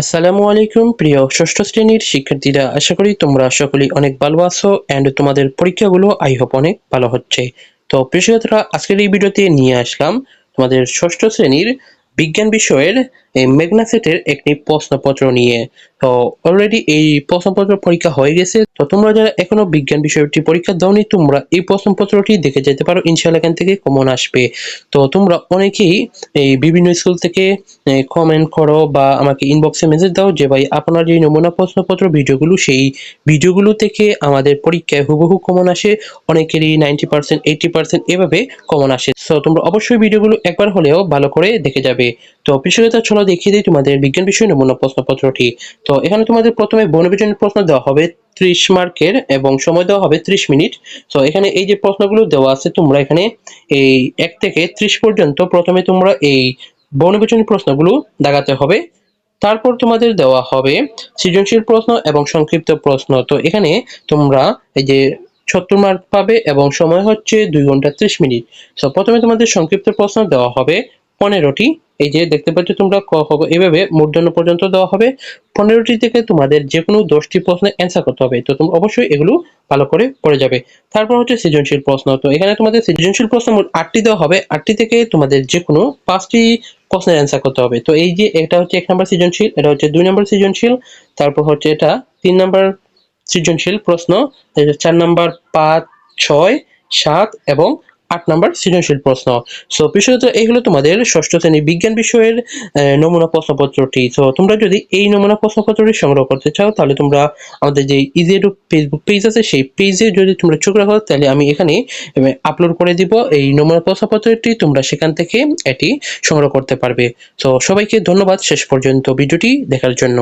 আসসালামু আলাইকুম, প্রিয় ষষ্ঠ শ্রেণির শিক্ষার্থীরা। আশা করি তোমরা সকলেই অনেক ভালো আছো অ্যান্ড তোমাদের পরীক্ষাগুলো আই হোপ অনেক ভালো হচ্ছে। তো প্রিয়া আজকের এই ভিডিওতে নিয়ে আসলাম তোমাদের ষষ্ঠ শ্রেণির বিজ্ঞান বিষয়ের মেঘনা সেটের একটি প্রশ্নপত্র নিয়ে। তো অলরেডি এই প্রশ্নপত্র পরীক্ষা হয়ে গেছে। তো তোমরা যারা এখনও বিজ্ঞান বিষয়টি পরীক্ষা দাওনি, তোমরা এই প্রশ্নপত্রটি দেখে যেতে পারো, ইনশাআল্লাহ এখান থেকে কমন আসবে। তো তোমরা অনেকেই এই বিভিন্ন স্কুল থেকে কমেন্ট করো বা আমাকে ইনবক্সে মেসেজ দাও যে, ভাই, আপনার যে নমুনা প্রশ্নপত্র, ভিডিওগুলো, সেই ভিডিওগুলো থেকে আমাদের পরীক্ষায় হুবহু কমন আসে। অনেকেরই নাইনটি পার্সেন্ট এইটি পার্সেন্ট এভাবে কমন আসে। সো তোমরা অবশ্যই ভিডিওগুলো একবার হলেও ভালো করে দেখে যাবে। তো বিষয়টা চলো দেখিয়ে দিই তোমাদের বিজ্ঞান বিষয় নমুনা প্রশ্নপত্রটি। তো এখানে তোমাদের প্রথমে বনবিজনের প্রশ্ন দেওয়া হবে ত্রিশ মার্কের এবং সময় দেওয়া হবে ত্রিশ মিনিট। তো এখানে এই যে প্রশ্নগুলো দেওয়া আছে, তোমরা এখানে এই এক থেকে ত্রিশ পর্যন্ত প্রথমে তোমরা এই বনবিজনী প্রশ্নগুলো দাগাতে হবে। তারপর তোমাদের দেওয়া হবে সৃজনশীল প্রশ্ন এবং সংক্ষিপ্ত প্রশ্ন। তো এখানে তোমরা এই যে সত্তর মার্ক পাবে এবং সময় হচ্ছে দুই ঘণ্টা ত্রিশ মিনিট। তো প্রথমে তোমাদের সংক্ষিপ্ত প্রশ্ন দেওয়া হবে পনেরোটি। এই যে দেখতে পাচ্ছ তোমরা ক খ এভাবে মূর্ধন্য পর্যন্ত দেওয়া হবে। পনেরোটি থেকে তোমাদের যে কোনো দশটি প্রশ্নের অ্যান্সার করতে হবে। তো তোমরা অবশ্যই এগুলো ভালো করে পড়ে যাবে। তারপর হচ্ছে সৃজনশীল প্রশ্ন। তো এখানে তোমাদের সৃজনশীল প্রশ্ন আটটি দেওয়া হবে। আটটি থেকে তোমাদের যে কোনো পাঁচটি প্রশ্নের অ্যান্সার করতে হবে। তো এই যে এটা হচ্ছে এক নম্বর সৃজনশীল, এটা হচ্ছে দুই নম্বর সৃজনশীল, তারপর হচ্ছে এটা তিন নম্বর সৃজনশীল প্রশ্ন চার নম্বর পাঁচ, ছয়, সাত এবং আট নম্বর সৃজনশীল প্রশ্ন। সো বিশেষত এই হলো তোমাদের ষষ্ঠ শ্রেণি বিজ্ঞান বিষয়ের নমুনা প্রশ্নপত্রটি। তো তোমরা যদি এই নমুনা প্রশ্নপত্রটি সংগ্রহ করতে চাও, তাহলে তোমরা আমাদের যে ইজেডু ফেসবুক পেজ আছে, সেই পেজে যদি তোমরা চোখ রাখো, তাহলে আমি এখানে আপলোড করে দিব এই নমুনা প্রশ্নপত্রটি। তোমরা সেখান থেকে এটি সংগ্রহ করতে পারবে। তো সবাইকে ধন্যবাদ শেষ পর্যন্ত ভিডিওটি দেখার জন্য।